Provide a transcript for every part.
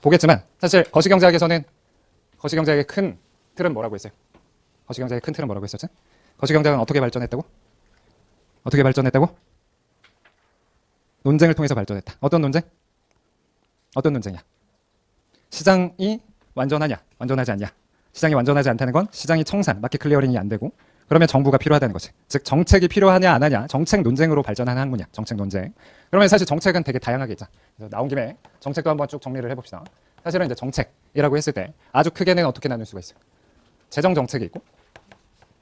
보겠지만 사실 거시경제학에서는 거시경제학의 큰 틀은 뭐라고 했어요? 거시경제학의 큰 틀은 뭐라고 했었지? 거시경제학은 어떻게 발전했다고? 어떻게 발전했다고? 논쟁을 통해서 발전했다. 어떤 논쟁? 어떤 논쟁이야? 시장이 완전하냐? 완전하지 않냐? 시장이 완전하지 않다는 건 시장이 청산, 마켓 클리어링이 안 되고 그러면 정부가 필요하다는 거지. 즉 정책이 필요하냐 안 하냐 정책 논쟁으로 발전하는 학문이야. 정책 논쟁. 그러면 사실 정책은 되게 다양하게 있잖아. 그래서 나온 김에 정책도 한번 쭉 정리를 해봅시다. 사실은 이제 정책이라고 했을 때 아주 크게는 어떻게 나눌 수가 있어요? 재정 정책이 있고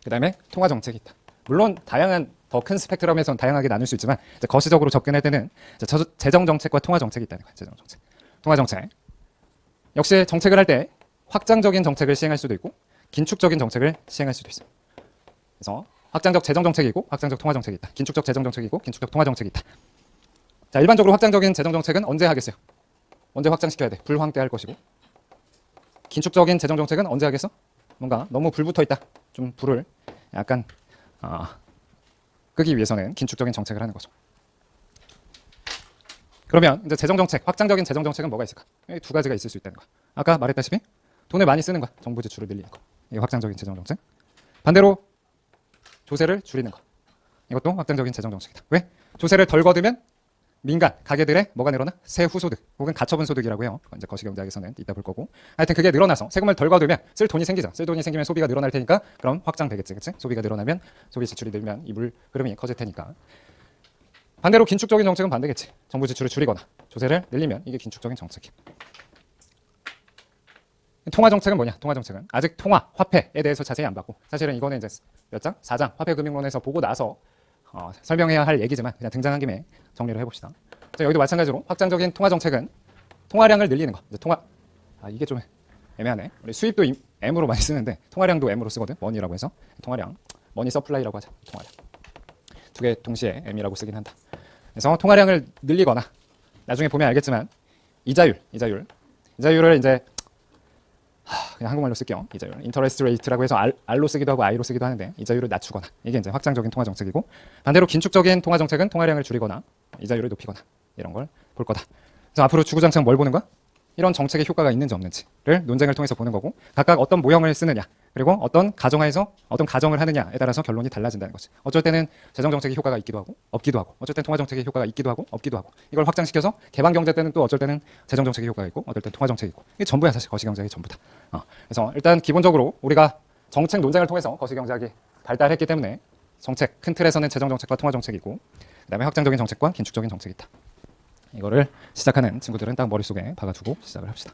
그 다음에 통화 정책이 있다. 물론 다양한 더 큰 스펙트럼에서는 다양하게 나눌 수 있지만 거시적으로 접근할 때는 재정 정책과 통화 정책이 있다는 거야. 재정 정책, 통화 정책. 역시 정책을 할 때 확장적인 정책을 시행할 수도 있고 긴축적인 정책을 시행할 수도 있어. 그래서 확장적 재정 정책이고 확장적 통화 정책이 있다. 긴축적 재정 정책이고 긴축적 통화 정책이 있다. 자, 일반적으로 확장적인 재정 정책은 언제 하겠어요? 언제 확장시켜야 돼? 불황 때 할 것이고. 긴축적인 재정 정책은 언제 하겠어? 뭔가 너무 불 붙어 있다. 좀 불을 약간 아, 끄기 위해서는 긴축적인 정책을 하는 거죠. 그러면 이제 재정 정책, 확장적인 재정 정책은 뭐가 있을까? 두 가지가 있을 수 있다는 거야. 아까 말했다시피 돈을 많이 쓰는 거야. 정부 지출을 늘리는 거. 이게 확장적인 재정 정책. 반대로 조세를 줄이는 거. 이것도 확장적인 재정 정책이다. 왜? 조세를 덜 거두면 민간 가게들의 뭐가 늘어나? 세후 소득 혹은 가처분 소득이라고 해요. 이제 거시경제학에서는 이따 볼 거고. 하여튼 그게 늘어나서 세금을 덜 거두면 쓸 돈이 생기죠. 쓸 돈이 생기면 소비가 늘어날 테니까 그럼 확장되겠지, 그렇지? 소비가 늘어나면 소비 지출이 늘면 이 물 흐름이 커질 테니까. 반대로 긴축적인 정책은 반대겠지. 정부 지출을 줄이거나 조세를 늘리면 이게 긴축적인 정책이야. 통화 정책은 뭐냐? 통화 정책은 아직 통화 화폐에 대해서 자세히 안 봤고 사실은 이거는 이제 몇 장? 4장 화폐금융론에서 보고 나서 어, 설명해야 할 얘기지만 그냥 등장한 김에 정리를 해봅시다. 자, 여기도 마찬가지로 확장적인 통화 정책은 통화량을 늘리는 거. 이제 통화 아 이게 좀 애매하네. 우리 수입도 임- M으로 많이 쓰는데 통화량도 M으로 쓰거든. 머니라고 해서 통화량, 머니 서플라이라고 하자. 통화량 두 개 동시에 M이라고 쓰긴 한다. 그래서 통화량을 늘리거나 나중에 보면 알겠지만 이자율, 이자율, 이자율을 이제 하, 그냥 한국말로 쓸게요. 이자율. 인터레스트 레이트라고 해서 R, R로 쓰기도 하고 I로 쓰기도 하는데 이자율을 낮추거나 이게 이제 확장적인 통화 정책이고 반대로 긴축적인 통화 정책은 통화량을 줄이거나 이자율을 높이거나 이런 걸 볼 거다. 그래서 앞으로 주구장창 뭘 보는 거야? 이런 정책의 효과가 있는지 없는지를 논쟁을 통해서 보는 거고 각각 어떤 모형을 쓰느냐 그리고 어떤 가정하에서 어떤 가정을 하느냐에 따라서 결론이 달라진다는 거지. 어쩔 때는 재정 정책의 효과가 있기도 하고 없기도 하고 어쩔 땐 통화 정책의 효과가 있기도 하고 없기도 하고 이걸 확장시켜서 개방 경제 때는 또 어쩔 때는 재정 정책의 효과가 있고 어떨 땐 통화 정책이 있고 이게 전부야 사실 거시 경제의 전부다. 어. 그래서 일단 기본적으로 우리가 정책 논쟁을 통해서 거시 경제학이 발달했기 때문에 정책 큰 틀에서는 재정 정책과 통화 정책이고 그다음에 확장적인 정책과 긴축적인 정책이 있다. 이거를 시작하는 친구들은 딱 머릿속에 박아두고 시작을 합시다.